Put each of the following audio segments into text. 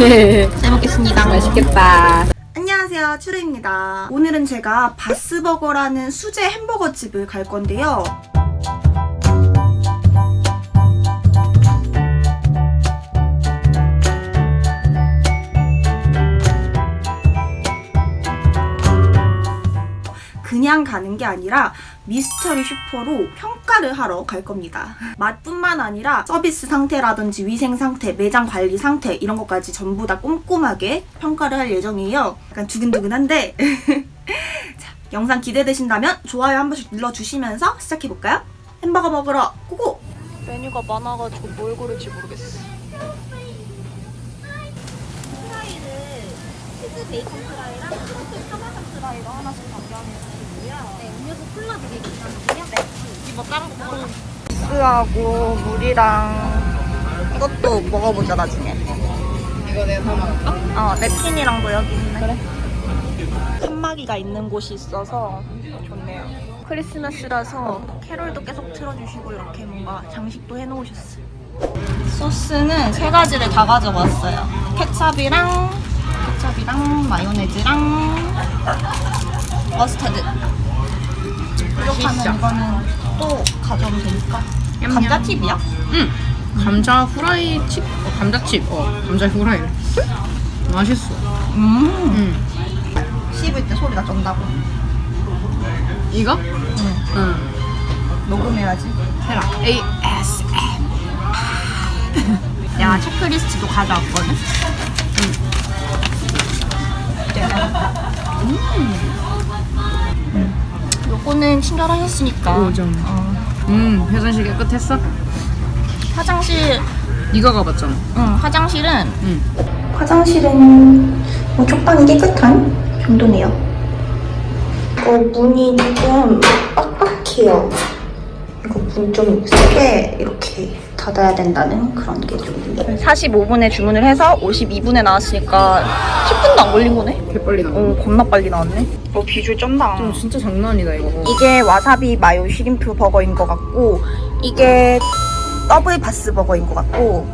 잘 먹겠습니다. 맛있겠다. 안녕하세요 추르입니다 오늘은 제가 바스버거라는 수제 햄버거 집을 갈 건데요 그냥 가는 게 아니라 미스터리 슈퍼로 평가를 하러 갈 겁니다. 맛뿐만 아니라 서비스 상태라든지 위생 상태, 매장 관리 상태 이런 것까지 전부 다 꼼꼼하게 평가를 할 예정이에요. 약간 두근두근한데 자, 영상 기대되신다면 좋아요 한 번씩 눌러주시면서 시작해볼까요? 햄버거 먹으러 고고! 메뉴가 많아가지고 뭘 고를지 모르겠어. 프라이를 치즈 베이컨 프라이랑 트러플 파마산 프라이로 하나씩 변경해주시고요. 네, 음료수 콜라 드리겠습니다. 네. 이거 다른 거 먹어. 스하고 물이랑 이것도 먹어보자 나중에. 이거 내가 다 먹을까? 어, 냅킨이랑도 여기 있네. 그래. 칸막이가 있는 곳이 있어서 좋네요. 크리스마스라서 캐롤도 계속 틀어주시고 이렇게 뭔가 장식도 해놓으셨어요. 소스는 세 가지를 다 가져왔어요. 케찹이랑 케찹이랑 마요네즈랑 머스타드. 부족하면 이거는 또 가져오면 되니까. 감자칩이야? 응. 감자 후라이 칩? 어, 감자칩. 어, 감자 후라이. 맛있어. 음. 응. 씹을 때 소리가 쩐다고. 이거? 응. 응. 녹음해야지. 해라. ASM. 내가 체크리스트도 가져왔거든. 음. 요거는 친절하셨으니까. 오점. 어. 음, 회전식 깨끗했어? 화장실, 네가 가봤잖아. 응, 화장실은 응. 화장실은 뭐 적당히 깨끗한 정도네요. 어, 문이 조금 빡빡해요. 이거 문 좀 세게 이렇게 닫아야 된다는 그런 게 좀. 45분에 주문을 해서 52분에 나왔으니까 10분도 안 걸린 거네? 개빨리 나와. 어, 겁나 빨리 나왔네. 어, 비주얼 쩐다. 좀 진짜 장난 아니다, 이거. 이게 와사비 마요 쉬림프 버거인 것 같고 이게 더블 바스 버거인 것 같고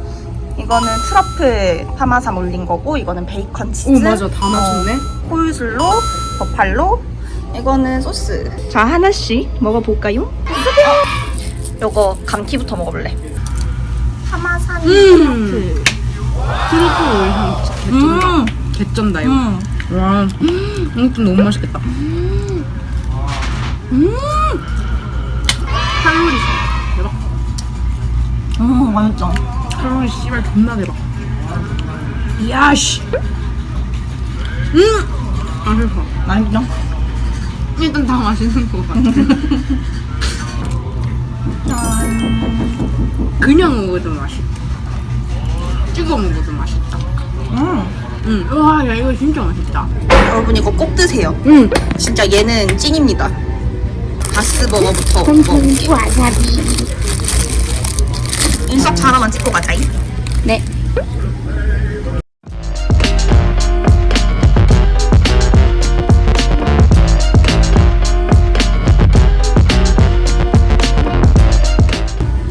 이거는 트러플 파마산 올린 거고 이거는 베이컨 치즈 오, 맞아. 다 맞췄네. 어, 콜슬로 버팔로 이거는 소스 자 하나씩 먹어볼까요? 요거 감튀부터 먹어볼래 파마산 음. 트러플 진짜 음. 개쩐다. 이거. 음. 와, 이것도 너무 맛있겠다. 음. 칼로리 대박. 음 맛있죠? 칼로리 씨발 존나 대박. 이야 씨. 음. 맛있어. 맛있죠? 일단 다 맛있는 거 같아. 그냥 먹어도 맛있다. 찍어 먹어도 맛있다. 음. 응. 와, 야 이거 진짜 맛있다. 여러분 이거 꼭 드세요 응. 진짜 얘는 찐입니다. 바스버거부터. 와사비. 인석 하나만 찍고 가자이. 네.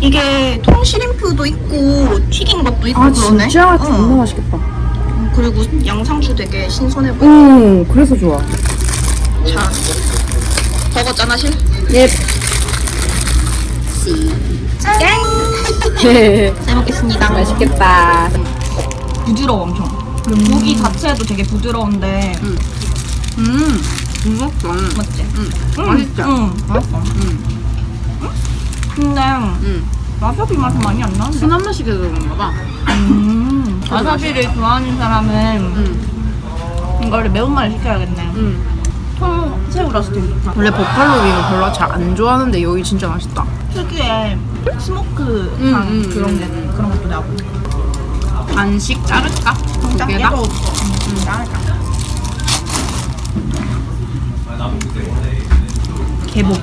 이게 통시림프도 있고 튀긴 것도 있고 아 그러네. 진짜 응. 존나 맛있겠다. 그리고 양상추 되게 신선해 보여. 응. 그래서 좋아. 자, 버거 짠하실? 예. 짠. 잘 먹겠습니다. 맛있겠다. 부드러워 엄청. 그리고 고기 자체도 되게 부드러운데 음. 음. 맛있어. 맞지? 응. 맛있지? 응. 맛있어. 응. 근데 응. 와사비 맛은 많이 안 나는데. 순한 맛이 돼서 그런가 봐. 음. 와사비를 좋아하는 사람은 응. 이거를 매운맛을 시켜야겠네. 응. 통새우라서 되게 좋다. 원래 버팔로 윙을 별로 잘 안 좋아하는데 여기 진짜 맛있다. 특유의 스모크 음, 향 음, 그런 게 음. 그런 것도 나고. 반씩 자를까? 두딱 개다? 얘도 음, 나을까. 개복.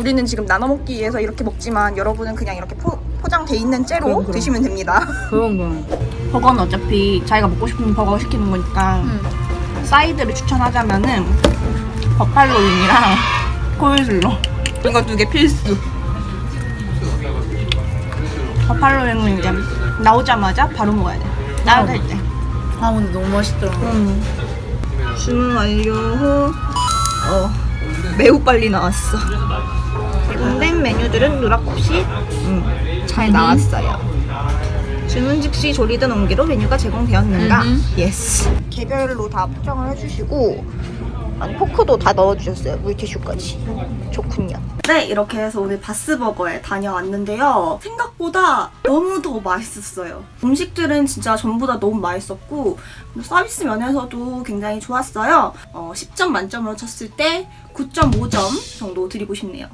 우리는 지금 나눠 먹기 위해서 이렇게 먹지만 여러분은 그냥 이렇게 포, 포장돼 있는 채로 그럼, 그럼. 드시면 됩니다. 그런 건. 버거는 어차피 자기가 먹고 싶은 버거 시키는 거니까 사이드를 추천하자면은 버팔로 윙이랑 코일슬로 이거 두 개 필수. 버팔로 윙은 이제 나오자마자 바로 먹어야 돼. 따뜻할 때. 아 근데 너무 맛있더라. 음. 주문 완료 후, 어, 매우 빨리 나왔어. 메뉴들은 누락 없이 음, 잘 나왔어요. 주문 즉시 조리된 온기로 메뉴가 제공되었는가? 음흠. 예스. 개별로 다 포장을 해주시고, 아니 포크도 다 넣어주셨어요. 물티슈까지. 좋군요. 네, 이렇게 해서 오늘 바스버거에 다녀왔는데요. 생각보다 너무 더 맛있었어요. 음식들은 진짜 전부 다 너무 맛있었고 서비스 면에서도 굉장히 좋았어요. 어, 10점 만점으로 쳤을 때 9.5점 정도 드리고 싶네요.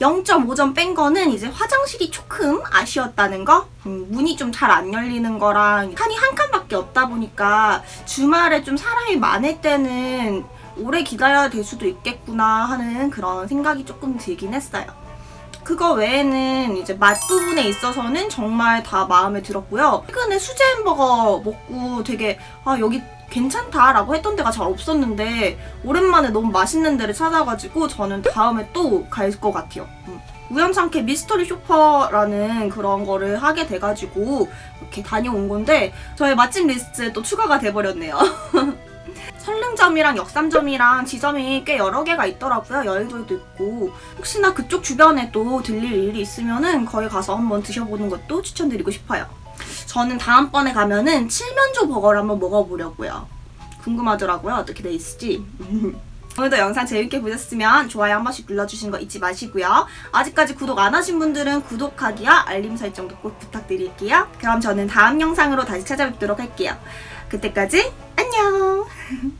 0.5점 뺀 거는 이제 화장실이 조금 아쉬웠다는 거? 음, 문이 좀 잘 안 열리는 거랑 칸이 한 칸밖에 없다 보니까 주말에 좀 사람이 많을 때는 오래 기다려야 될 수도 있겠구나 하는 그런 생각이 조금 들긴 했어요. 그거 외에는 이제 맛 부분에 있어서는 정말 다 마음에 들었고요. 최근에 수제 햄버거 먹고 되게 아 여기 괜찮다라고 했던 데가 잘 없었는데 오랜만에 너무 맛있는 데를 찾아가지고 저는 다음에 또 갈 것 같아요. 음. 우연찮게 미스터리 쇼퍼라는 그런 거를 하게 돼가지고 이렇게 다녀온 건데 저의 맛집 리스트에 또 추가가 돼버렸네요. 설릉점이랑 역삼점이랑 지점이 꽤 여러 개가 있더라고요. 여의도에도 있고 혹시나 그쪽 주변에 또 들릴 일이 있으면은 거기 가서 한번 드셔보는 것도 추천드리고 싶어요. 저는 다음번에 가면은 칠면조 버거를 한번 먹어보려고요. 궁금하더라고요. 어떻게 돼 있을지. 오늘도 영상 재밌게 보셨으면 좋아요 한 번씩 눌러주시는 거 잊지 마시고요. 아직까지 구독 안 하신 분들은 구독하기와 알림 설정도 꼭 부탁드릴게요. 그럼 저는 다음 영상으로 다시 찾아뵙도록 할게요. 그때까지 안녕!